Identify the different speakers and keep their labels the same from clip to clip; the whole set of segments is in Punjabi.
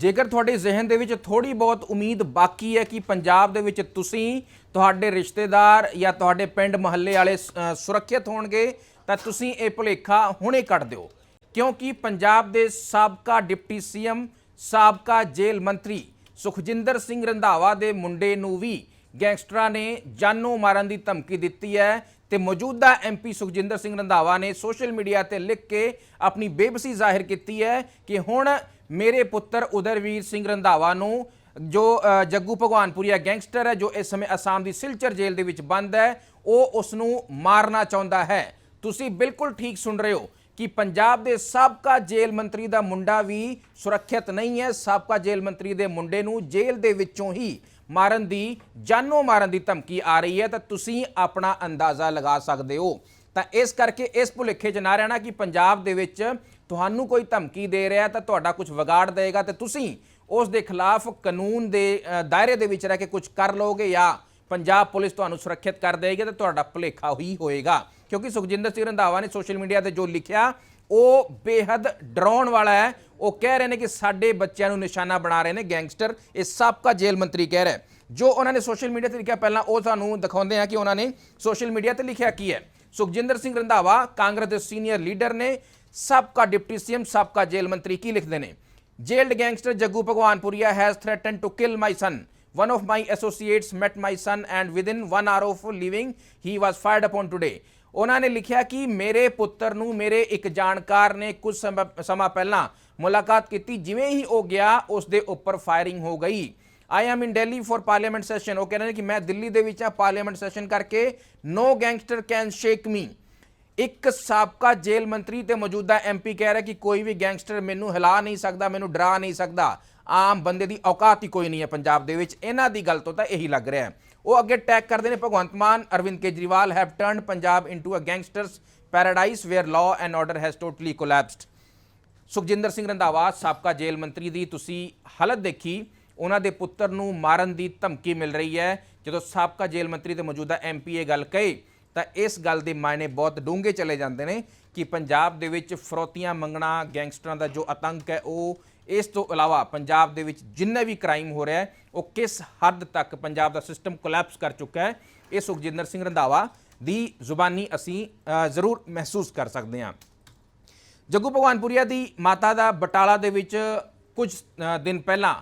Speaker 1: ਜੇਕਰ ਤੁਹਾਡੇ ਜ਼ਿਹਨ ਦੇ ਵਿੱਚ ਥੋੜੀ ਬਹੁਤ ਉਮੀਦ ਬਾਕੀ ਹੈ ਕਿ ਪੰਜਾਬ ਦੇ ਵਿੱਚ ਤੁਸੀਂ ਤੁਹਾਡੇ ਰਿਸ਼ਤੇਦਾਰ ਜਾਂ ਤੁਹਾਡੇ ਪਿੰਡ ਮਹੱਲੇ ਵਾਲੇ ਅ, ਸੁਰੱਖਿਅਤ ਹੋਣਗੇ ਤਾਂ ਤੁਸੀਂ ਇਹ ਭੁਲੇਖਾ ਹੁਣੇ ਕੱਢ ਦਿਓ। ਕਿਉਂਕਿ ਪੰਜਾਬ ਦੇ ਸਾਬਕਾ ਡਿਪਟੀ ਸੀਐਮ ਸਾਬਕਾ ਜੇਲ੍ਹ ਮੰਤਰੀ ਸੁਖਜਿੰਦਰ ਸਿੰਘ ਰੰਧਾਵਾ ਦੇ ਮੁੰਡੇ ਨੂੰ ਵੀ ਗੈਂਗਸਟਰਾਂ ਨੇ ਜਾਨੋਂ ਮਾਰਨ ਦੀ ਧਮਕੀ ਦਿੱਤੀ ਹੈ। ਤੇ ਮੌਜੂਦਾ ਐਮਪੀ ਸੁਖਜਿੰਦਰ ਸਿੰਘ ਰੰਧਾਵਾ ਨੇ ਸੋਸ਼ਲ ਮੀਡੀਆ ਤੇ ਲਿਖ ਕੇ ਆਪਣੀ ਬੇਬਸੀ ਜ਼ਾਹਿਰ ਕੀਤੀ ਹੈ ਕਿ ਹੁਣ ਮੇਰੇ ਪੁੱਤਰ ਉਦਰਵੀਰ ਸਿੰਘ ਰੰਧਾਵਾ ਨੂੰ ਜੋ ਜੱਗੂ ਭਗਵਾਨਪੁਰੀਆ ਗੈਂਗਸਟਰ ਹੈ, ਜੋ ਇਸ ਸਮੇਂ ਅਸਾਮ ਦੀ ਸਿਲਚਰ ਜੇਲ੍ਹ ਦੇ ਵਿੱਚ ਬੰਦ ਹੈ, ਉਹ ਉਸ ਨੂੰ ਮਾਰਨਾ ਚਾਹੁੰਦਾ ਹੈ। ਤੁਸੀਂ ਬਿਲਕੁਲ ਠੀਕ ਸੁਣ ਰਹੇ ਹੋ ਕਿ ਪੰਜਾਬ ਦੇ ਸਾਬਕਾ ਜੇਲ੍ਹ ਮੰਤਰੀ ਦਾ ਮੁੰਡਾ ਵੀ ਸੁਰੱਖਿਅਤ ਨਹੀਂ ਹੈ। ਸਾਬਕਾ ਜੇਲ੍ਹ ਮੰਤਰੀ ਦੇ ਮੁੰਡੇ ਨੂੰ ਜੇਲ੍ਹ ਦੇ ਵਿੱਚੋਂ ਹੀ ਮਾਰਨ ਦੀ, ਜਾਨੋਂ ਮਾਰਨ ਦੀ ਧਮਕੀ ਆ ਰਹੀ ਹੈ, ਤਾਂ ਤੁਸੀਂ ਆਪਣਾ ਅੰਦਾਜ਼ਾ ਲਗਾ ਸਕਦੇ ਹੋ। ਤਾਂ ਇਸ ਕਰਕੇ ਇਸ ਭੁਲੇਖੇ 'ਚ ਨਾ ਰਹਿਣਾ ਕਿ ਪੰਜਾਬ ਦੇ ਵਿੱਚ ਤੁਹਾਨੂੰ ਕੋਈ ਧਮਕੀ ਦੇ ਰਿਹਾ ਤਾਂ ਤੁਹਾਡਾ ਕੁਝ ਵਿਗਾੜ ਦੇਗਾ ਤੇ ਤੁਸੀਂ ਉਸ ਦੇ ਖਿਲਾਫ ਕਾਨੂੰਨ ਦੇ ਦਾਇਰੇ ਦੇ ਵਿੱਚ ਰਹਿ ਕੇ ਕੁਝ ਕਰ ਲਓਗੇ ਜਾਂ ਪੰਜਾਬ ਪੁਲਿਸ ਤੁਹਾਨੂੰ ਸੁਰੱਖਿਅਤ ਕਰ ਦੇਗੀ ਤਾਂ ਤੁਹਾਡਾ ਭੁਲੇਖਾ ਹੀ ਹੋਏਗਾ। ਕਿਉਂਕਿ ਸੁਖਜਿੰਦਰ ਸਿੰਘ ਰੰਧਾਵਾ ਨੇ ਸੋਸ਼ਲ ਮੀਡੀਆ ਤੇ ਜੋ ਲਿਖਿਆ ਉਹ ਬੇਹੱਦ ਡਰਾਉਣ ਵਾਲਾ ਹੈ। ਉਹ ਕਹਿ ਰਹੇ ਨੇ ਕਿ ਸਾਡੇ ਬੱਚਿਆਂ ਨੂੰ ਨਿਸ਼ਾਨਾ ਬਣਾ ਰਹੇ ਨੇ ਗੈਂਗਸਟਰ। ਇਹ ਸਾਬਕਾ ਜੇਲ੍ਹ ਮੰਤਰੀ ਕਹਿ ਰਿਹਾ ਜੋ ਉਹਨਾਂ ਨੇ ਸੋਸ਼ਲ ਮੀਡੀਆ ਤੇ ਲਿਖਿਆ ਪਹਿਲਾਂ ਉਹ ਤੁਹਾਨੂੰ ਦਿਖਾਉਂਦੇ ਆ ਕਿ ਉਹਨਾਂ ਨੇ ਸੋਸ਼ਲ ਮੀਡੀਆ ਤੇ ਲਿਖਿਆ ਕੀ ਹੈ। ਸੁਖਜਿੰਦਰ ਸਿੰਘ ਰੰਧਾਵਾ ਕਾਂਗਰਸ ਦੇ ਸੀਨੀਅਰ ਲੀਡਰ ਨੇ ਸਾਬਕਾ ਡਿਪਟੀ ਸੀਐਮ ਸਾਬਕਾ ਜੇਲ੍ਹ ਮੰਤਰੀ ਕੀ ਲਿਖਦੇ ਨੇ? jailed gangster Jaggu Bhagwanpuria has threatened to kill my son. One of my associates met my son and within one hour of leaving, he was fired upon today. ਉਹਨਾਂ ਨੇ ਲਿਖਿਆ ਕਿ ਮੇਰੇ ਪੁੱਤਰ ਨੂੰ ਮੇਰੇ ਇੱਕ ਜਾਣਕਾਰ ਨੇ ਕੁਝ ਸਮਾਂ- ਪਹਿਲਾਂ ਮੁਲਾਕਾਤ ਕੀਤੀ, ਜਿਵੇਂ ਹੀ ਉਹ ਗਿਆ ਉਸ ਦੇ ਉੱਪਰ ਫਾਇਰਿੰਗ ਹੋ ਗਈ। I am in Delhi for parliament session ਉਹ ਕਹਿੰਦੇ ਨੇ ਕਿ ਮੈਂ ਦਿੱਲੀ ਦੇ ਵਿੱਚ ਆ ਪਾਰਲੀਮੈਂਟ ਸੈਸ਼ਨ ਕਰਕੇ no gangster can shake me ਇੱਕ ਸਾਬਕਾ ਜੇਲ੍ਹ ਮੰਤਰੀ ਤੇ ਮੌਜੂਦਾ ਐਮਪੀ ਕਹਿ ਰਿਹਾ ਕਿ ਕੋਈ ਵੀ ਗੈਂਗਸਟਰ ਮੈਨੂੰ ਹਿਲਾ ਨਹੀਂ ਸਕਦਾ, ਮੈਨੂੰ ਡਰਾ ਨਹੀਂ ਸਕਦਾ। ਆਮ ਬੰਦੇ ਦੀ ਔਕਾਤ ਹੀ ਕੋਈ ਨਹੀਂ ਹੈ ਪੰਜਾਬ ਦੇ ਵਿੱਚ। ਇਹਨਾਂ ਦੀ ਗੱਲ ਤੋਂ ਤਾਂ ਇਹੀ ਲੱਗ ਰਿਹਾ ਹੈ। ਉਹ ਅੱਗੇ ਟੈਗ ਕਰਦੇ ਨੇ Bhagwant Mann, Arvind Kejriwal have turned Punjab into a gangsters paradise where law and order has totally collapsed Sukhjinder Singh Randhawa, ਸਾਬਕਾ ਜੇਲ੍ਹ ਮੰਤਰੀ ਦੀ ਤੁਸੀਂ ਹਾਲਤ ਦੇਖੀ, ਉਹਨਾਂ ਦੇ ਪੁੱਤਰ ਨੂੰ ਮਾਰਨ ਦੀ ਧਮਕੀ ਮਿਲ ਰਹੀ ਹੈ। ਜਦੋਂ ਸਾਬਕਾ ਜੇਲ੍ਹ ਮੰਤਰੀ ਤੇ ਮੌਜੂਦਾ ਐਮਪੀ ਇਹ ਗੱਲ ਕਹੇ, ਤਾਂ ਇਸ ਗੱਲ ਦੇ ਮਾਇਨੇ ਬਹੁਤ ਡੂੰਘੇ ਚਲੇ ਜਾਂਦੇ ਨੇ ਕਿ ਪੰਜਾਬ ਦੇ ਵਿੱਚ ਫਰੋਤੀਆਂ ਮੰਗਣਾ, ਗੈਂਗਸਟਰਾਂ ਦਾ ਜੋ ਆਤੰਕ ਹੈ, ਉਹ ਇਸ ਤੋਂ ਇਲਾਵਾ ਪੰਜਾਬ ਦੇ ਵਿੱਚ ਜਿੰਨਾ ਵੀ ਕ੍ਰਾਈਮ ਹੋ ਰਿਹਾ ਹੈ, ਉਹ ਕਿਸ ਹੱਦ ਤੱਕ ਪੰਜਾਬ ਦਾ ਸਿਸਟਮ ਕੋਲੈਪਸ ਕਰ ਚੁੱਕਾ ਹੈ, ਇਹ ਸੁਖਜਿੰਦਰ ਸਿੰਘ ਰੰਧਾਵਾ ਦੀ ਜ਼ੁਬਾਨੀ ਅਸੀਂ ਜ਼ਰੂਰ ਮਹਿਸੂਸ ਕਰ ਸਕਦੇ ਹਾਂ। ਜੱਗੂ ਭਗਵਾਨਪੁਰੀਆ ਦੀ ਮਾਤਾ ਦਾ ਬਟਾਲਾ ਦੇ ਵਿੱਚ ਕੁਝ ਦਿਨ ਪਹਿਲਾਂ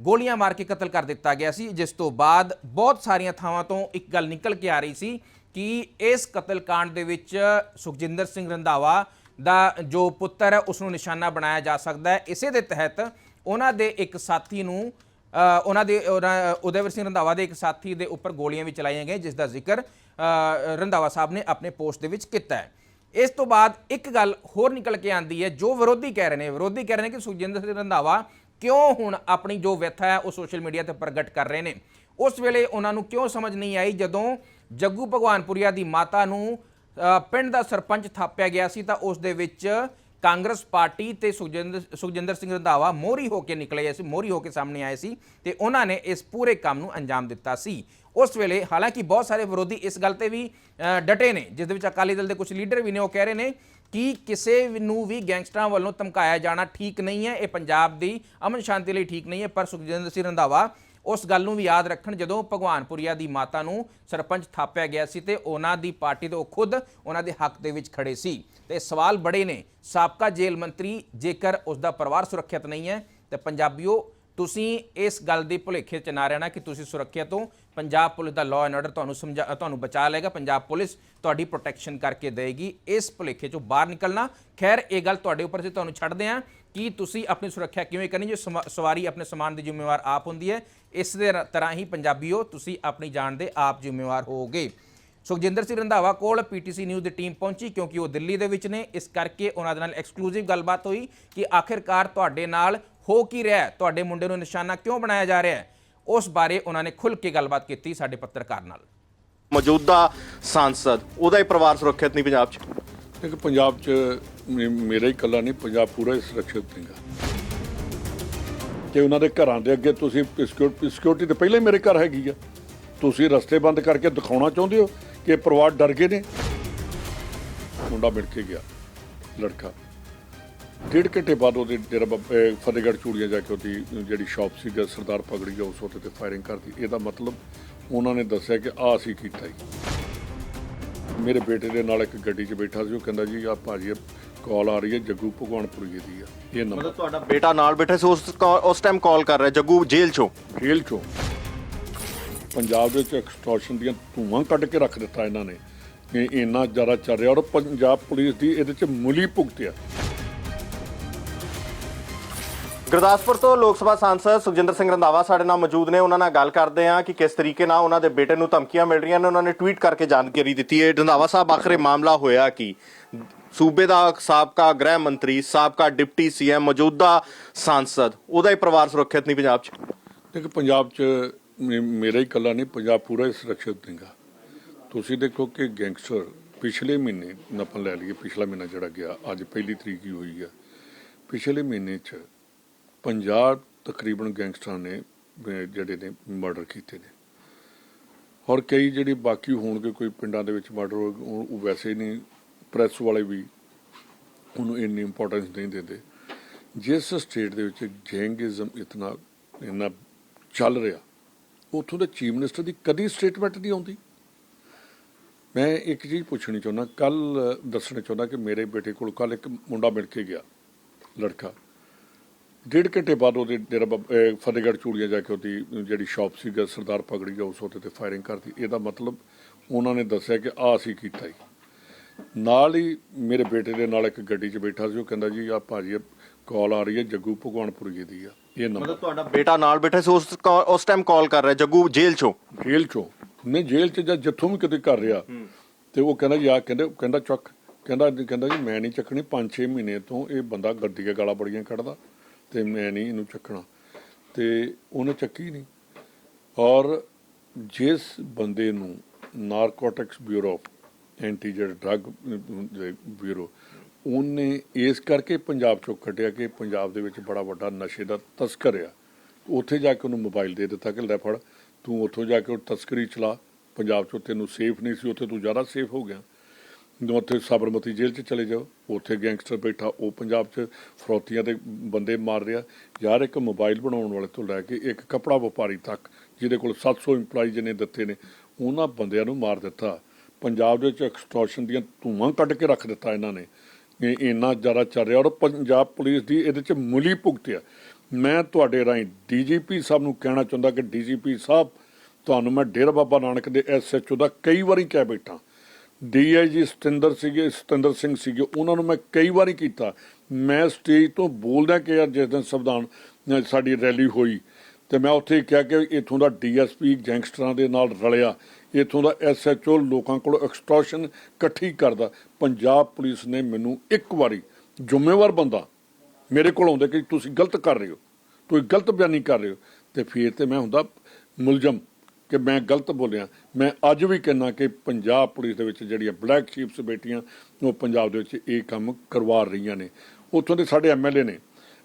Speaker 1: ਗੋਲੀਆਂ ਮਾਰ ਕੇ ਕਤਲ ਕਰ ਦਿੱਤਾ ਗਿਆ ਸੀ, ਜਿਸ ਤੋਂ ਬਾਅਦ ਬਹੁਤ ਸਾਰੀਆਂ ਥਾਵਾਂ ਤੋਂ ਇੱਕ ਗੱਲ ਨਿਕਲ ਕੇ ਆ ਰਹੀ ਸੀ ਕਿ ਇਸ ਕਤਲकांड ਦੇ ਵਿੱਚ ਸੁਖਜਿੰਦਰ ਸਿੰਘ ਰੰਧਾਵਾ ਦਾ ਜੋ ਪੁੱਤਰ ਹੈ ਉਸ ਨੂੰ ਨਿਸ਼ਾਨਾ ਬਣਾਇਆ ਜਾ ਸਕਦਾ ਹੈ। ਇਸੇ ਦੇ ਤਹਿਤ ਉਹਨਾਂ ਦੇ ਇੱਕ ਸਾਥੀ ਨੂੰ ਉਹਨਾਂ ਦੇ ਉਦੈਵਰ ਸਿੰਘ ਰੰਧਾਵਾ ਦੇ ਇੱਕ ਸਾਥੀ ਦੇ ਉੱਪਰ ਗੋਲੀਆਂ ਵੀ ਚਲਾਈਆਂ ਗਈਆਂ, ਜਿਸ ਦਾ ਜ਼ਿਕਰ ਰੰਧਾਵਾ ਸਾਹਿਬ ਨੇ ਆਪਣੇ ਪੋਸਟ ਦੇ ਵਿੱਚ ਕੀਤਾ ਹੈ। ਇਸ ਤੋਂ ਬਾਅਦ ਇੱਕ ਗੱਲ ਹੋਰ ਨਿਕਲ ਕੇ ਆਂਦੀ ਹੈ, ਜੋ ਵਿਰੋਧੀ ਕਹਿ ਰਹੇ ਨੇ। ਵਿਰੋਧੀ ਕਹਿ ਰਹੇ ਨੇ ਕਿ ਸੁਖਜਿੰਦਰ ਸਿੰਘ ਰੰਧਾਵਾ ਕਿਉਂ ਹੁਣ ਆਪਣੀ ਜੋ ਵਿਅਥਾ ਹੈ, ਉਹ ਸੋਸ਼ਲ ਮੀਡੀਆ ਤੇ ਪ੍ਰਗਟ ਕਰ ਰਹੇ ਨੇ? ਉਸ ਵੇਲੇ ਉਹਨਾਂ ਨੂੰ ਕਿਉਂ ਸਮਝ ਨਹੀਂ ਆਈ, ਜਦੋਂ ਜੱਗੂ ਭਗਵਾਨਪੁਰੀਆ ਦੀ ਮਾਤਾ ਨੂੰ ਪਿੰਡ ਦਾ ਸਰਪੰਚ ਥਾਪਿਆ ਗਿਆ ਸੀ ਤਾਂ ਉਸ ਦੇ ਵਿੱਚ ਕਾਂਗਰਸ ਪਾਰਟੀ ਤੇ ਸੁਖਜਿੰਦਰ ਸੁਖਜਿੰਦਰ ਸਿੰਘ ਰੰਧਾਵਾ ਮੋਹਰੀ ਹੋ ਕੇ ਨਿਕਲੇ ਸੀ, ਮੋਹਰੀ ਹੋ ਕੇ ਸਾਹਮਣੇ ਆਏ ਸੀ ਤੇ ਉਹਨਾਂ ਨੇ ਇਸ ਪੂਰੇ ਕੰਮ ਨੂੰ ਅੰਜਾਮ ਦਿੱਤਾ ਸੀ। ਉਸ ਵੇਲੇ ਹਾਲਾਂਕਿ ਬਹੁਤ ਸਾਰੇ ਵਿਰੋਧੀ ਇਸ ਗੱਲ ਤੇ ਵੀ ਡਟੇ ਨੇ, ਜਿਸ ਦੇ ਵਿੱਚ ਅਕਾਲੀ ਦਲ ਦੇ ਕੁਝ ਲੀਡਰ ਵੀ ਨੇ, ਉਹ ਕਹਿ ਰਹੇ ਨੇ ਕਿ ਕਿਸੇ ਨੂੰ ਵੀ ਗੈਂਗਸਟਰਾਂ ਵੱਲੋਂ ਧਮਕਾਇਆ ਜਾਣਾ ਠੀਕ ਨਹੀਂ ਹੈ, ਇਹ ਪੰਜਾਬ ਦੀ ਅਮਨ ਸ਼ਾਂਤੀ ਲਈ ਠੀਕ ਨਹੀਂ ਹੈ, ਪਰ ਸੁਖਜਿੰਦਰ ਸਿੰਘ ਰੰਧਾਵਾ ਉਸ ਗੱਲ ਨੂੰ ਵੀ ਯਾਦ ਰੱਖਣ ਜਦੋਂ ਭਗਵਾਨਪੁਰੀਆ ਦੀ ਮਾਤਾ ਨੂੰ ਸਰਪੰਚ ਥਾਪਿਆ ਗਿਆ ਸੀ ਤੇ ਉਹਨਾਂ ਦੀ ਪਾਰਟੀ ਤੋਂ ਉਹ ਖੁਦ ਉਹਨਾਂ ਦੇ ਹੱਕ ਦੇ ਵਿੱਚ ਖੜੇ ਸੀ। ਤੇ ਸਵਾਲ ਬੜੇ ਨੇ, ਸਾਬਕਾ ਜੇਲ੍ਹ ਮੰਤਰੀ ਜੇਕਰ ਉਸ ਦਾ ਪਰਿਵਾਰ ਸੁਰੱਖਿਅਤ ਨਹੀਂ ਹੈ, ਤੇ ਪੰਜਾਬੀਓ, ਤੁਸੀਂ ਇਸ ਗੱਲ ਦੇ ਭੁਲੇਖੇ ਚ ਨਾ ਰਹਿਣਾ ਕਿ ਤੁਸੀਂ ਸੁਰੱਖਿਅਤ ਹੋ। ਪੰਜਾਬ ਪੁਲਿਸ ਦਾ ਲਾਅ ਐਂਡ ਆਰਡਰ ਤੁਹਾਨੂੰ ਸਮਝਾ, ਤੁਹਾਨੂੰ ਬਚਾ ਲਏਗਾ। ਪੰਜਾਬ ਪੁਲਿਸ ਤੁਹਾਡੀ ਪ੍ਰੋਟੈਕਸ਼ਨ ਕਰਕੇ ਦੇਗੀ ਇਸ ਭੁਲੇਖੇ ਚੋਂ ਬਾਹਰ ਨਿਕਲਣਾ। ਖੈਰ, ਇਹ ਗੱਲ ਤੁਹਾਡੇ ਉੱਪਰ ਸੀ ਤੁਹਾਨੂੰ ਛੱਡਦੇ ਹਾਂ। ਕਿ ਤੁਸੀਂ ਆਪਣੀ ਸੁਰੱਖਿਆ ਕਿਵੇਂ ਕਰਨੀ? ਜੇ ਸਮਾ- ਸਵਾਰੀ ਆਪਣੇ ਸਮਾਨ ਦੀ ਜ਼ਿੰਮੇਵਾਰ ਆਪ ਹੁੰਦੀ ਹੈ ਇਸ ਦੇ ਰ- ਤਰ੍ਹਾਂ ਹੀ ਪੰਜਾਬੀਓ ਤੁਸੀਂ ਆਪਣੀ ਜਾਨ ਦੇ ਆਪ ਜ਼ਿੰਮੇਵਾਰ ਹੋਵੋਗੇ। ਸੁਖਜਿੰਦਰ ਸਿੰਘ ਰੰਧਾਵਾ ਕੋਲ ਪੀਟੀਸੀ ਨਿਊਜ਼ ਦੀ ਟੀਮ ਪਹੁੰਚੀ ਕਿਉਂਕਿ ਉਹ ਦਿੱਲੀ ਦੇ ਵਿੱਚ ਨੇ। ਇਸ ਕਰਕੇ ਉਹਨਾਂ ਦੇ ਨਾਲ ਐਕਸਕਲੂਸਿਵ ਗੱਲਬਾਤ ਹੋਈ ਕਿ ਆਖਿਰਕਾਰ ਤੁਹਾਡੇ ਨਾਲ ਹੋ ਕੀ ਰਿਹਾ ਹੈ? ਤੁਹਾਡੇ ਮੁੰਡੇ ਨੂੰ ਨਿਸ਼ਾਨਾ ਕਿਉਂ ਬਣਾਇਆ ਜਾ ਰਿਹਾ ਹੈ? ਉਸ ਬਾਰੇ ਉਹਨਾਂ ਨੇ ਖੁੱਲ੍ਹ ਕੇ ਗੱਲਬਾਤ ਕੀਤੀ ਸਾਡੇ ਪੱਤਰਕਾਰ ਨਾਲ।
Speaker 2: ਮੌਜੂਦਾ ਸਾਂਸਦ ਉਹਦਾ ਹੀ ਪਰਿਵਾਰ ਸੁਰੱਖਿਅਤ ਨਹੀਂ ਪੰਜਾਬ 'ਚ?
Speaker 3: ਇੱਕ ਪੰਜਾਬ 'ਚ ਮੇ- ਮੇਰਾ ਹੀ ਇਕੱਲਾ ਨਹੀਂ, ਪੰਜਾਬ ਪੂਰਾ ਹੀ ਸੁਰੱਖਿਅਤ ਨਹੀਂਗਾ। ਤੇ ਉਹਨਾਂ ਦੇ ਘਰਾਂ ਦੇ ਅੱਗੇ ਤੁਸੀਂ ਸਿਕਿਉਰਿਟੀ ਤਾਂ ਪਹਿਲਾਂ ਹੀ ਮੇਰੇ ਘਰ ਹੈਗੀ ਆ, ਤੁਸੀਂ ਰਸਤੇ ਬੰਦ ਕਰਕੇ ਦਿਖਾਉਣਾ ਚਾਹੁੰਦੇ ਹੋ ਕਿ ਇਹ ਪਰਿਵਾਰ ਡਰ ਗਏ ਨੇ? ਮੁੰਡਾ ਮਿਲ ਕੇ ਗਿਆ, ਲੜਕਾ। ਡੇਢ ਘੰਟੇ ਬਾਅਦ ਉਹਦੇ ਡੇਰਾ ਬਾਬਾ ਅਹ ਫਤਿਹਗੜ੍ਹ ਚੂੜੀਆਂ ਜਾ ਕੇ ਉਹਦੀ ਜਿਹੜੀ ਸ਼ਾਪ ਸੀ ਸਰਦਾਰ ਪਗੜੀ ਆ, ਉਸ ਉੱਤੇ ਤੇ ਫਾਇਰਿੰਗ ਕਰਦੀ ਇਹਦਾ ਮਤਲਬ ਉਹਨਾਂ ਨੇ ਦੱਸਿਆ ਕਿ ਆ ਅਸੀਂ ਕੀਤਾ ਜੀ। ਮੇਰੇ ਬੇਟੇ ਦੇ ਨਾਲ ਇੱਕ ਗੱਡੀ 'ਚ ਬੈਠਾ ਸੀ, ਉਹ ਕਹਿੰਦਾ ਜੀ ਆ ਭਾਜੀ ਕਾਲ ਆ ਰਹੀ ਹੈ ਜੱਗੂ ਭਗਵਾਨਪੁਰੀਏ ਦੀ ਆ। ਇਹ ਨੰਬਰ।
Speaker 2: ਮਤਲਬ ਤੁਹਾਡਾ ਬੇਟਾ ਨਾਲ ਬੈਠਾ ਸੀ ਉਸ ਕਾ- ਉਸ ਟਾਈਮ ਕਾਲ ਕਰ ਰਿਹਾ ਜੱਗੂ ਜੇਲ੍ਹ ਚੋਂ।
Speaker 3: ਜੇਲ੍ਹ ਚੋਂ। ਪੰਜਾਬ ਦੇ ਵਿੱਚ ਐਕਸਟੋਰਸ਼ਨ ਦੀਆਂ ਧੂਆਂ ਕੱਢ ਕੇ ਰੱਖ ਦਿੱਤਾ ਇਹਨਾਂ ਨੇ। ਕਿ ਇੰਨਾ ਜ਼ਿਆਦਾ ਚੱਲ ਰਿਹਾ ਔਰ ਪੰਜਾਬ ਪੁਲਿਸ ਦੀ ਇਹਦੇ 'ਚ ਮੁਲੀ ਭੁਗਤਿਆ
Speaker 2: ਗੁਰਦਾਸਪੁਰ ਤੋਂ ਲੋਕ ਸਭਾ ਸਾਂਸਦ ਸੁਖਜਿੰਦਰ ਸਿੰਘ ਰੰਧਾਵਾ ਸਾਡੇ ਨਾਲ ਮੌਜੂਦ ਨੇ। ਉਹਨਾਂ ਨਾਲ ਗੱਲ ਕਰਦੇ ਹਾਂ ਕਿ ਕਿਸ ਤਰੀਕੇ ਨਾਲ ਉਹਨਾਂ ਦੇ ਬੇਟੇ ਨੂੰ ਧਮਕੀਆਂ ਮਿਲ ਰਹੀਆਂ ਨੇ। ਉਹਨਾਂ ਨੇ ਟਵੀਟ ਕਰਕੇ ਜਾਣਕਾਰੀ ਦਿੱਤੀ ਹੈ। ਰੰਧਾਵਾ ਸਾਹਿਬ ਆਖਰੇ ਮਾਮਲਾ ਹੋਇਆ ਕਿ? ਸੂਬੇ ਦਾ ਸਾਬਕਾ ਗ੍ਰਹਿ ਮੰਤਰੀ, ਸਾਬਕਾ ਡਿਪਟੀ ਸੀਐਮ, ਮੌਜੂਦਾ ਸਾਂਸਦ, ਉਹਦਾ ਹੀ ਪਰਿਵਾਰ ਸੁਰੱਖਿਅਤ ਨਹੀਂ ਪੰਜਾਬ 'ਚ?
Speaker 3: ਦੇਖੋ, ਪੰਜਾਬ 'ਚ ਮੇਰਾ ਹੀ ਇਕੱਲਾ ਨਹੀਂ, ਪੰਜਾਬ ਪੂਰਾ ਹੀ ਸੁਰੱਖਿਅਤ ਨਹੀਂਗਾ। ਤੁਸੀਂ ਦੇਖੋ ਕਿ ਗੈਂਗਸਟਰ ਪਿਛਲੇ ਮਹੀਨੇ ਨਪਨ ਲੈ ਲਈਏ, ਪਿਛਲਾ ਮਹੀਨਾ ਜਿਹੜਾ ਗਿਆ, ਅੱਜ ਪਹਿਲੀ ਤਰੀਕ ਹੀ ਹੋਈ ਆ। ਪਿਛਲੇ ਮਹੀਨੇ 'ਚ ਪੰਜਾਬ ਤਕਰੀਬਨ ਗੈਂਗਸਟਰਾਂ ਨੇ ਜਿਹੜੇ ਨੇ ਮਰਡਰ ਕੀਤੇ ਨੇ। ਔਰ ਕਈ ਜਿਹੜੇ ਬਾਕੀ ਹੋਣਗੇ, ਕੋਈ ਪਿੰਡਾਂ ਦੇ ਵਿੱਚ ਮਰਡਰ ਉਹ ਉਹ ਵੈਸੇ ਹੀ ਨਹੀਂ ਪ੍ਰੈਸ ਵਾਲੇ ਵੀ ਉਹਨੂੰ ਇੰਨੀ ਇੰਪੋਰਟੈਂਸ ਨਹੀਂ ਦਿੰਦੇ। ਜਿਸ ਸਟੇਟ ਦੇ ਵਿੱਚ ਗੈਂਗਿਜ਼ਮ ਇਤਨਾ, ਇੰਨਾ ਚੱਲ ਰਿਹਾ, ਉੱਥੋਂ ਦੇ ਚੀਫ ਮਿਨਿਸਟਰ ਦੀ ਕਦੀ ਸਟੇਟਮੈਂਟ ਨਹੀਂ ਆਉਂਦੀ। ਮੈਂ ਇੱਕ ਚੀਜ਼ ਪੁੱਛਣੀ ਚਾਹੁੰਦਾ, ਕੱਲ ਦੱਸਣਾ ਚਾਹੁੰਦਾ ਕਿ ਮੇਰੇ ਬੇਟੇ ਕੋਲ ਕੱਲ ਇੱਕ ਮੁੰਡਾ ਮਿਲ ਕੇ ਗਿਆ, ਲੜਕਾ। ਡੇਢ ਘੰਟੇ ਬਾਅਦ ਉਹਦੇ, ਡੇਰਾ ਬ- ਫਤਿਹਗੜ੍ਹ ਚੂੜੀਆਂ ਜਾ ਕੇ ਉਹਦੀ ਜਿਹੜੀ ਸ਼ਾਪ ਸੀਗਾ, ਸਰਦਾਰ ਪਗੜੀ ਆ ਉਸ ਉਹਦੇ ਤੇ ਫਾਇਰਿੰਗ ਕਰਦੀ ਇਹਦਾ ਮਤਲਬ ਉਹਨਾਂ ਨੇ ਦੱਸਿਆ ਕਿ ਆ ਅਸੀਂ ਕੀਤਾ ਜੀ। ਨਾਲ ਹੀ ਮੇਰੇ ਬੇਟੇ ਦੇ ਨਾਲ ਇੱਕ ਗੱਡੀ 'ਚ ਬੈਠਾ ਸੀ ਉਹ ਕਹਿੰਦਾ ਜੀ ਆ ਭਾਜੀ ਕਾਲ ਆ ਰਹੀ ਹੈ ਜੱਗੂ ਭਗਵਾਨਪੁਰੀਏ ਦੀ ਆ ਇਹ ਨੰਬਰ
Speaker 2: ਮਤਲਬ ਤੁਹਾਡਾ ਬੇਟਾ ਨਾਲ ਬੈਠਾ ਸੀ ਉਸ ਕਾ- ਉਸ ਟਾਈਮ ਕਾਲ ਕਰ ਰਿਹਾ ਜੱਗੂ ਜੇਲ੍ਹ ਚੋਂ?
Speaker 3: ਜੇਲ੍ਹ ਚੋਂ। ਨਹੀਂ ਜੇਲ੍ਹ 'ਚ ਜਾਂ ਜਿੱਥੋਂ ਵੀ ਕਿਤੇ ਕਰ ਰਿਹਾ। ਤੇ ਉਹ ਕਹਿੰਦਾ ਜੀ ਆ ਕਹਿੰਦੇ ਕਹਿੰਦਾ ਚੱਕ ਕਹਿੰਦਾ ਕਹਿੰਦਾ ਜੀ ਮੈਂ ਨਹੀਂ ਚੱਕਣੀ 5-6 ਮਹੀਨੇ ਤੋਂ ਇਹ ਬੰਦਾ ਗੱਡੀ ਦੇ ਗਾਲਾਂ ਬੜੀਆਂ ਕੱਢਦਾ ਤੇ ਮੈਂ ਨਹੀਂ ਇਹਨੂੰ ਚੱਕਣਾ। ਤੇ ਉਹਨੇ ਚੱਕੀ ਨਹੀਂ। ਔਰ ਜਿਸ ਬੰਦੇ ਨੂੰ ਨਾਰਕੋਟਿਕਸ ਬਿਊਰੋ ਐਂਟੀ ਜਿਹੜਾ ਡਰੱਗ ਬਿਊਰੋ ਉਹਨੇ ਇਸ ਕਰਕੇ ਪੰਜਾਬ ਚੋਂ ਕੱਢਿਆ ਕਿ ਪੰਜਾਬ ਦੇ ਵਿੱਚ ਬੜਾ ਵੱਡਾ ਨਸ਼ੇ ਦਾ ਤਸਕਰ ਆ। ਉੱਥੇ ਜਾ ਕੇ ਉਹਨੂੰ ਮੋਬਾਈਲ ਦੇ ਦਿੱਤਾ ਕਿ ਲੈ ਫੜ, ਤੂੰ ਉੱਥੋਂ ਜਾ ਕੇ ਉਹ ਤਸਕਰੀ ਚਲਾ। ਪੰਜਾਬ ਚੋਂ ਤੈਨੂੰ ਸੇਫ ਨਹੀਂ ਸੀ, ਉੱਥੇ ਤੂੰ ਜ਼ਿਆਦਾ ਸੇਫ ਹੋ ਗਿਆ। ਉੱਥੇ ਸਾਬਰਮਤੀ ਜੇਲ੍ਹ 'ਚ ਚਲੇ ਜਾਓ। ਉੱਥੇ ਗੈਂਗਸਟਰ ਬੈਠਾ, ਉਹ ਪੰਜਾਬ 'ਚ ਫਰੋਤੀਆਂ ਦੇ ਬੰਦੇ ਮਾਰ ਰਿਹਾ। ਯਾਰ, ਇੱਕ ਮੋਬਾਈਲ ਬਣਾਉਣ ਵਾਲੇ ਤੋਂ ਲੈ ਕੇ ਇੱਕ ਕਪੜਾ ਵਪਾਰੀ ਤੱਕ, ਜਿਹਦੇ ਕੋਲ 700 EMPLOYE ਜਿਹਨੇ ਦਿੱਤੇ ਨੇ, ਉਹਨਾਂ ਬੰਦਿਆਂ ਨੂੰ ਮਾਰ ਦਿੱਤਾ। ਪੰਜਾਬ ਦੇ ਵਿੱਚ ਐਕਸਟੋਰਸ਼ਨ ਦੀਆਂ ਧੂਆਂ ਕੱਢ ਕੇ ਰੱਖ ਦਿੱਤਾ ਇਹਨਾਂ ਨੇ। ਇਹ ਇੰਨਾ ਜ਼ਿਆਦਾ ਚੱਲ ਰਿਹਾ ਔਰ ਪੰਜਾਬ ਪੁਲਿਸ ਦੀ ਇਹਦੇ 'ਚ ਮੁਲੀ ਭੁਗਤ ਭੁਗਤਿਆ ਮੈਂ ਤੁਹਾਡੇ ਰਾਹੀਂ ਡੀਜੀਪੀ ਸਾਹਿਬ ਨੂੰ ਕਹਿਣਾ ਚਾਹੁੰਦਾ ਕਿ ਡੀਜੀਪੀ ਸਾਹਿਬ, ਤੁਹਾਨੂੰ ਮੈਂ ਡੇਰਾ ਬਾਬਾ ਨਾਨਕ ਦੇ ਐਸਐਚਓ ਦਾ ਕਈ ਵਾਰੀ ਕਹਿ ਬੈਠਾ। ਡੀਆਈਜੀ ਸਤਿੰਦਰ ਸੀਗੇ, ਸਤਿੰਦਰ ਸਿੰਘ ਸੀਗੇ, ਉਹਨਾਂ ਨੂੰ ਮੈਂ ਕਈ ਵਾਰੀ ਕੀਤਾ। ਮੈਂ ਸਟੇਜ ਤੋਂ ਬੋਲਦਾ ਕਿ ਯਾਰ ਜਿਸ ਦਿਨ ਸੰਵਿਧਾਨ ਸਾਡੀ ਰੈਲੀ ਹੋਈ ਤੇ ਮੈਂ ਉੱਥੇ ਕਿਹਾ ਕਿ ਇਥੋਂ ਦਾ ਡੀਐਸਪੀ ਗੈਂਗਸਟਰਾਂ ਦੇ ਨਾਲ ਰਲਿਆ। ਇਥੋਂ ਦਾ ਐਸਐਚਓ ਲੋਕਾਂ ਕੋਲ ਐਕਸਟੋਰਸ਼ਨ ਇਕੱਠੀ ਕਰਦਾ। ਪੰਜਾਬ ਪੁਲਿਸ ਨੇ ਮੈਨੂੰ ਇੱਕ ਵਾਰੀ ਜ਼ਿੰਮੇਵਾਰ ਬੰਦਾ ਮੇਰੇ ਕੋਲ ਆਉਂਦੇ ਕਿ ਤੁਸੀਂ ਗਲਤ ਕਰ ਰਹੇ ਹੋ, ਤੁਸੀਂ ਗਲਤ ਬਿਆਨੀ ਕਰ ਰਹੇ ਹੋ, ਤੇ ਫਿਰ ਤੇ ਮੈਂ ਹੁੰਦਾ ਮੁਲਜ਼ਮ ਕਿ ਮੈਂ ਗਲਤ ਬੋਲਿਆ। ਮੈਂ ਅੱਜ ਵੀ ਕਹਿੰਦਾ ਕਿ ਪੰਜਾਬ ਪੁਲਿਸ ਦੇ ਵਿੱਚ ਜਿਹੜੀਆਂ ਬਲੈਕ ਸ਼ੀਪਸ ਬੇਟੀਆਂ, ਉਹ ਪੰਜਾਬ ਦੇ ਵਿੱਚ ਇਹ ਕੰਮ ਕਰਵਾ ਰਹੀਆਂ ਨੇ। ਉੱਥੋਂ ਦੇ ਸਾਡੇ ਐਮਐਲਏ ਨੇ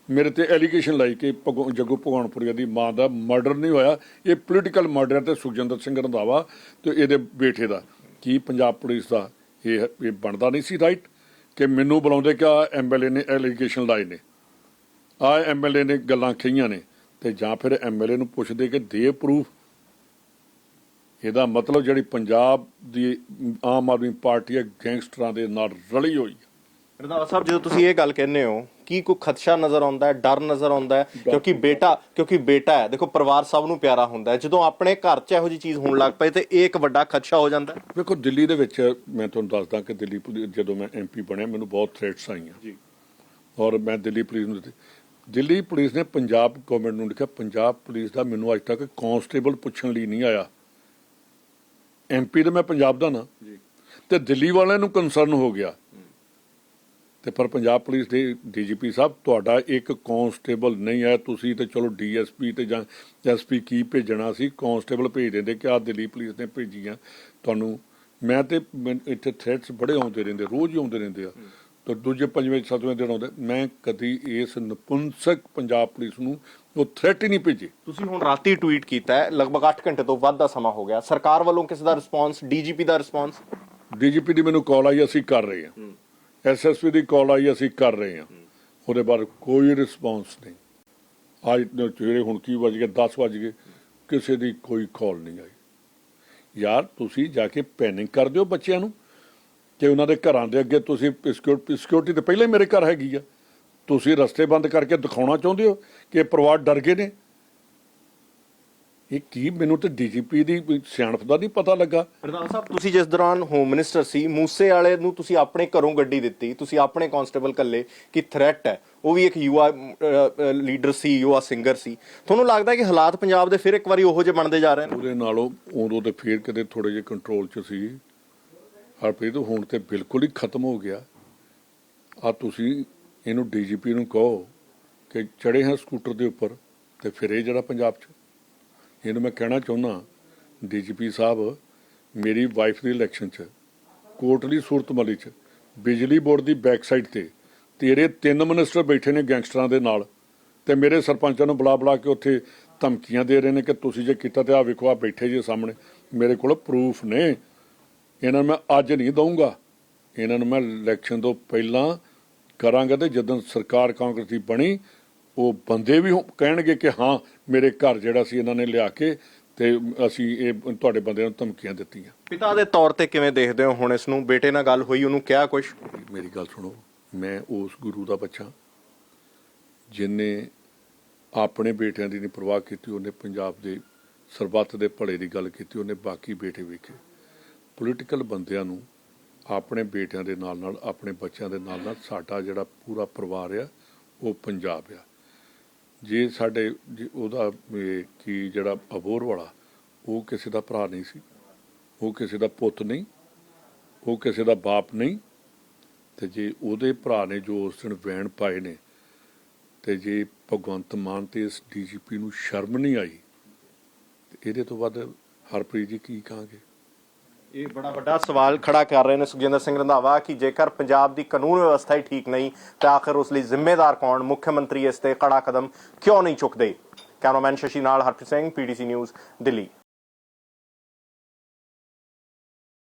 Speaker 3: ਮੇਰੇ ਤੇ ਐਲੀਗੇਸ਼ਨ ਲਾਈ ਕਿ ਭਗੋ- ਜੱਗੂ ਭਗਵਾਨਪੁਰੀਆ ਦੀ ਮਾਂ ਦਾ ਮਰਡਰ ਨਹੀਂ ਹੋਇਆ। ਇਹ ਪੋਲੀਟੀਕਲ ਮਰਡਰ ਹੈ ਤੇ ਸੁਖਜਿੰਦਰ ਸਿੰਘ ਰੰਧਾਵਾ ਤੇ ਇਹਦੇ ਬੇਟੇ ਦਾ। ਕੀ ਪੰਜਾਬ ਪੁਲਿਸ ਦਾ ਇਹ ਇਹ ਬਣਦਾ ਨਹੀਂ ਸੀ ਰਾਈਟ ਕਿ ਮੈਨੂੰ ਬੁਲਾਉਂਦੇ ਕਿ ਆ ਐਮਐਲਏ ਨੇ ਐਲੀਗੇਸ਼ਨ ਲਾਏ ਨੇ। ਆ ਐਮਐਲਏ ਨੇ ਗੱਲਾਂ ਕਹੀਆਂ ਨੇ ਤੇ ਜਾਂ ਫਿਰ ਐਮਐਲਏ ਨੂੰ ਪੁੱਛਦੇ ਕਿ ਦੇ ਪ੍ਰੂਫ ਇਹਦਾ ਮਤਲਬ ਜਿਹੜੀ ਪੰਜਾਬ ਦੀ ਆਮ ਆਦਮੀ ਪਾਰਟੀ ਹੈ ਗੈਂਗਸਟਰਾਂ ਦੇ ਨਾਲ ਰਲੀ ਹੋਈ ਹੈ।
Speaker 2: ਰੰਧਾਵਾ ਸਾਹਿਬ ਜਦੋਂ ਤੁਸੀਂ ਇਹ ਗੱਲ ਕਹਿੰਦੇ ਹੋ ਕੀ ਕੋਈ ਖਦਸ਼ਾ ਨਜ਼ਰ ਆਉਂਦਾ ਹੈ ਡਰ ਨਜ਼ਰ ਆਉਂਦਾ ਹੈ? ਕਿਉਂਕਿ ਬੇਟਾ ਕਿਉਂਕਿ ਬੇਟਾ ਹੈ। ਦੇਖੋ ਪਰਿਵਾਰ ਸਭ ਨੂੰ ਪਿਆਰਾ ਹੁੰਦਾ ਹੈ। ਜਦੋਂ ਆਪਣੇ ਘਰ 'ਚ ਇਹੋ ਜੀ ਚੀਜ਼ ਹੋਣ ਲੱਗ ਪਏ ਤੇ ਇਹ ਇੱਕ ਵੱਡਾ ਖਦਸ਼ਾ ਹੋ ਜਾਂਦਾ ਹੈ?
Speaker 3: ਵੇਖੋ ਦਿੱਲੀ ਦੇ ਵਿੱਚ ਮੈਂ ਤੁਹਾਨੂੰ ਦੱਸਦਾ ਕਿ ਦਿੱਲੀ ਪੁਲਿਸ ਜਦੋਂ ਮੈਂ ਐਮਪੀ ਬਣਿਆ ਮੈਨੂੰ ਬਹੁਤ ਥ੍ਰੈਟਸ ਆਈਆਂ।
Speaker 2: ਜੀ।
Speaker 3: ਔਰ ਮੈਂ ਦਿੱਲੀ ਪੁਲਿਸ ਨੂੰ ਦਿੱਤੀ। ਦਿੱਲੀ ਪੁਲਿਸ ਨੇ ਪੰਜਾਬ ਗਵਰਨਮੈਂਟ ਨੂੰ ਲਿਖਿਆ ਪੰਜਾਬ ਪੁਲਿਸ ਦਾ ਮੈਨੂੰ ਅੱਜ ਤੱਕ ਕਾਂਸਟੇਬਲ ਪੁੱਛਣ ਲਈ ਨਹੀਂ ਆਇਆ। ਐਮਪੀ ਤੇ ਮੈਂ ਪੰਜਾਬ ਦਾ ਨਾ।
Speaker 2: ਜੀ।
Speaker 3: ਤੇ ਦਿੱਲੀ ਵਾਲਿਆਂ ਨੂੰ ਕੰਸਰਨ ਹੋ ਗਿਆ। ਤੇ ਪਰ ਪੰਜਾਬ ਪੁਲਿਸ ਦੇ ਡੀਜੀਪੀ ਸਾਹਿਬ ਤੁਹਾਡਾ ਇੱਕ ਕਾਂਸਟੇਬਲ ਨਹੀਂ ਹੈ ਤੁਸੀਂ ਤੇ ਚਲੋ ਡੀਐਸਪੀ ਤੇ ਜਾਂ ਐਸਪੀ ਕੀ ਭੇਜਣਾ ਸੀ ਕਾਂਸਟੇਬਲ ਭੇਜ ਦਿੰਦੇ ਕਿ ਆ ਦਿੱਲੀ ਪੁਲਿਸ ਨੇ ਭੇਜੀਆਂ ਤੁਹਾਨੂੰ। ਮੈਂ ਤੇ ਇੱਥੇ ਥ੍ਰੈਟਸ ਬੜੇ ਆਉਂਦੇ ਰਹਿੰਦੇ ਰੋਜ਼ ਹੀ ਆਉਂਦੇ ਰਹਿੰਦੇ ਆ। ਤੇ ਦੂਜੇ ਪੰਜਵੇਂ ਸੱਤਵੇਂ ਦਿਨ ਆਉਂਦੇ ਮੈਂ ਕਦੀ ਇਸ ਨਪੁੰਸਕ ਪੰਜਾਬ ਪੁਲਿਸ ਨੂੰ ਉਹ ਥ੍ਰੈਟ ਹੀ ਨਹੀਂ ਭੇਜੇ।
Speaker 2: ਤੁਸੀਂ ਹੁਣ ਰਾਤੀ ਟਵੀਟ ਕੀਤਾ ਹੈ ਲਗਭਗ 8 ਘੰਟੇ ਤੋਂ ਵੱਧ ਦਾ ਸਮਾਂ ਹੋ ਗਿਆ। ਸਰਕਾਰ ਵੱਲੋਂ ਕਿਸੇ ਦਾ ਰਿਸਪਾਂਸ ਡੀਜੀਪੀ ਦਾ ਰਿਸਪਾਂਸ
Speaker 3: ਡੀਜੀਪੀ ਦੀ ਮੈਨੂੰ ਕਾਲ ਆਈ ਅਸੀਂ ਕਰ ਰਹੇ ਹਾਂ। ਐਸਐਸਪੀ ਦੀ ਕਾਲ ਆਈ, ਅਸੀਂ ਕਰ ਰਹੇ ਹਾਂ। ਉਹਦੇ ਬਾਅਦ ਕੋਈ ਰਿਸਪੌਂਸ ਨਹੀਂ। ਅੱਜ ਦੇ ਸਵੇਰੇ ਹੁਣ ਕੀ ਵੱਜ ਗਏ 10 ਵੱਜ ਗਏ। ਕਿਸੇ ਦੀ ਕੋਈ ਕਾਲ ਨਹੀਂ ਆਈ। ਯਾਰ, ਤੁਸੀਂ ਜਾ ਕੇ ਪੈਨਿੰਗ ਕਰ ਦਿਓ ਬੱਚਿਆਂ ਨੂੰ। ਕਿ ਉਹਨਾਂ ਦੇ ਘਰਾਂ ਦੇ ਅੱਗੇ ਤੁਸੀਂ ਸਿਕਿਉਰਿਟੀ ਤੇ ਪਹਿਲਾਂ ਹੀ ਮੇਰੇ ਘਰ ਹੈਗੀ ਆ। ਤੁਸੀਂ ਰਸਤੇ ਬੰਦ ਕਰਕੇ ਦਿਖਾਉਣਾ ਚਾਹੁੰਦੇ ਹੋ ਕਿ ਪਰਿਵਾਰ ਡਰ ਗਏ ਨੇ? ਇਹ ਕੀ ਮੈਨੂੰ ਤੇ ਡੀਜੀਪੀ ਦੀ ਸਿਆਣਪ ਦਾ ਨਹੀਂ ਪਤਾ ਲੱਗਾ।
Speaker 2: ਰੰਧਾਵਾ ਸਾਹਿਬ ਤੁਸੀਂ ਜਿਸ ਦੌਰਾਨ ਹੋਮ ਮਿਨਿਸਟਰ ਸੀ ਮੂਸੇ ਵਾਲੇ ਨੂੰ ਤੁਸੀਂ ਆਪਣੇ ਘਰੋਂ ਗੱਡੀ ਦਿੱਤੀ ਤੁਸੀਂ ਆਪਣੇ ਕਾਂਸਟੇਬਲ ਕੱਲੇ ਕਿ ਥ੍ਰੈਟ ਹੈ? ਉਹ ਵੀ ਇੱਕ ਯੂਆ ਲੀਡਰ ਸੀ ਯੂਆ ਸਿੰਗਰ ਸੀ। ਤੁਹਾਨੂੰ ਲੱਗਦਾ ਕਿ ਹਾਲਾਤ ਪੰਜਾਬ ਦੇ ਫਿਰ ਇੱਕ ਵਾਰੀ ਉਹੋ ਜਿਹੇ ਬਣਦੇ ਜਾ ਰਹੇ ਨੇ?
Speaker 3: ਉਹਦੇ ਨਾਲੋਂ ਉਦੋਂ ਤੇ ਫੇਰ ਕਿਤੇ ਥੋੜੇ ਜਿਹੇ ਕੰਟਰੋਲ 'ਚ ਸੀ। ਹਰਪ੍ਰੀਤ ਹੁਣ ਤੇ ਬਿਲਕੁਲ ਹੀ ਖਤਮ ਹੋ ਗਿਆ। ਆ ਤੁਸੀਂ ਇਹਨੂੰ ਡੀਜੀਪੀ ਨੂੰ ਕਹੋ ਕਿ ਚੜੇ ਹਾਂ ਸਕੂਟਰ ਦੇ ਉੱਪਰ ਤੇ ਫਿਰ ਇਹ ਜਿਹੜਾ ਪੰਜਾਬ 'ਚ ਇਹਨੂੰ ਮੈਂ ਕਹਿਣਾ ਚਾਹੁੰਦਾ ਡੀਜੀਪੀ ਸਾਹਿਬ, ਮੇਰੀ ਵਾਈਫ ਦੀ ਇਲੈਕਸ਼ਨ 'ਚ, ਕੋਟਲੀ ਸੂਰਤਮਲੀ 'ਚ, ਬਿਜਲੀ ਬੋਰਡ ਦੀ ਬੈਕ ਸਾਈਡ ਤੇ, ਤੇਰੇ ਤਿੰਨ ਮਿਨਿਸਟਰ ਬੈਠੇ ਨੇ ਗੈਂਗਸਟਰਾਂ ਦੇ ਨਾਲ, ਤੇ ਮੇਰੇ ਸਰਪੰਚਾਂ ਨੂੰ ਬੁਲਾ ਬੁਲਾ ਕੇ ਉੱਥੇ ਧਮਕੀਆਂ ਦੇ ਰਹੇ ਨੇ ਕਿ ਤੁਸੀਂ ਜੇ ਕੀਤਾ ਤੇ ਆ ਵੇਖੋ ਆ ਬੈਠੇ ਜੇ ਸਾਹਮਣੇ, ਮੇਰੇ ਕੋਲ ਪ੍ਰੂਫ ਨੇ। ਇਹਨਾਂ ਨੂੰ ਮੈਂ ਅੱਜ ਨਹੀਂ ਦਊਂਗਾ। ਇਹਨਾਂ ਨੂੰ ਮੈਂ ਇਲੈਕਸ਼ਨ ਤੋਂ ਪਹਿਲਾਂ ਕਰਾਂਗਾ ਤੇ ਜਦੋਂ ਸਰਕਾਰ ਕਾਂਗਰਸ ਦੀ ਬਣੀ ਉਹ ਬੰਦੇ ਵੀ ਕਹਿਣਗੇ ਕਿ ਹਾਂ ਮੇਰੇ ਘਰ ਜਿਹੜਾ ਸੀ ਇਹਨਾਂ ਨੇ ਲਿਆ ਕੇ ਤੇ ਅਸੀਂ ਇਹ ਤੁਹਾਡੇ ਬੰਦਿਆਂ ਨੂੰ ਧਮਕੀਆਂ ਦਿੱਤੀਆਂ।
Speaker 2: ਪਿਤਾ ਦੇ ਤੌਰ ਤੇ ਕਿਵੇਂ ਦੇਖਦੇ ਹੋ ਹੁਣ ਇਸ ਨੂੰ? ਬੇਟੇ ਨਾਲ ਗੱਲ ਹੋਈ ਉਹਨੂੰ ਕਿਹਾ ਕੁਝ
Speaker 3: ਮੇਰੀ ਗੱਲ ਸੁਣੋ ਮੈਂ ਉਸ ਗੁਰੂ ਦਾ ਬੱਚਾ। ਜਿਨੇ ਆਪਣੇ ਬੇਟਿਆਂ ਦੀ ਨਹੀਂ ਪਰਵਾਹ ਕੀਤੀ ਉਹਨੇ ਪੰਜਾਬ ਦੇ ਸਰਬੱਤ ਦੇ ਭਲੇ ਦੀ ਗੱਲ ਕੀਤੀ ਉਹਨੇ ਬਾਕੀ ਬੇਟੇ ਵੇਖੇ। ਪੋਲੀਟੀਕਲ ਬੰਦਿਆਂ ਨੂੰ ਆਪਣੇ ਬੇਟਿਆਂ ਦੇ ਨਾਲ ਨਾਲ ਆਪਣੇ ਬੱਚਿਆਂ ਦੇ ਨਾਲ ਨਾਲ ਸਾਡਾ ਜਿਹੜਾ ਪੂਰਾ ਪਰਿਵਾਰ ਆ ਉਹ ਪੰਜਾਬ ਆ। ਜੇ ਸਾਡੇ ਜੇ ਉਹਦਾ ਇਹ ਕੀ ਜਿਹੜਾ ਅਬੋਰ ਵਾਲਾ, ਉਹ ਕਿਸੇ ਦਾ ਭਰਾ ਨਹੀਂ ਸੀ, ਉਹ ਕਿਸੇ ਦਾ ਪੁੱਤ ਨਹੀਂ, ਉਹ ਕਿਸੇ ਦਾ ਬਾਪ ਨਹੀਂ, ਤੇ ਜੇ ਉਹਦੇ ਭਰਾ ਨੇ ਜੋ ਉਸ ਦਿਨ ਵੈਣ ਪਾਏ ਨੇ, ਤੇ ਜੇ ਭਗਵੰਤ ਮਾਨ ਤੇ ਇਸ ਡੀਜੀਪੀ ਨੂੰ ਸ਼ਰਮ ਨਹੀਂ ਆਈ, ਤੇ ਇਹਦੇ ਤੋਂ ਵੱਧ ਹਰਪ੍ਰੀਤ ਜੀ ਕੀ ਕਹਾਂਗੇ?
Speaker 2: ਇਹ ਬੜਾ ਵੱਡਾ ਸਵਾਲ ਖੜਾ ਕਰ ਰਹੇ ਨੇ ਸੁਖਜਿੰਦਰ ਸਿੰਘ ਰੰਧਾਵਾ ਕਿ ਜੇਕਰ ਪੰਜਾਬ ਦੀ ਕਾਨੂੰਨ ਵਿਵਸਥਾ ਹੀ ਠੀਕ ਨਹੀਂ, ਤਾਂ ਆਖਰ ਉਸ ਲਈ ਜ਼ਿੰਮੇਦਾਰ ਕੌਣ? ਮੁੱਖ ਮੰਤਰੀ ਇਸ ਤੇ ਕੜਾ ਕਦਮ ਕਿਉਂ ਨਹੀਂ ਚੁੱਕਦੇ? ਕੈਮਰਾਮੈਨ ਸ਼ਸ਼ੀ ਨਾਲ ਹਰਪ੍ਰੀਤ ਸਿੰਘ, ਪੀਡੀਸੀ ਨਿਊਜ਼, ਦਿੱਲੀ।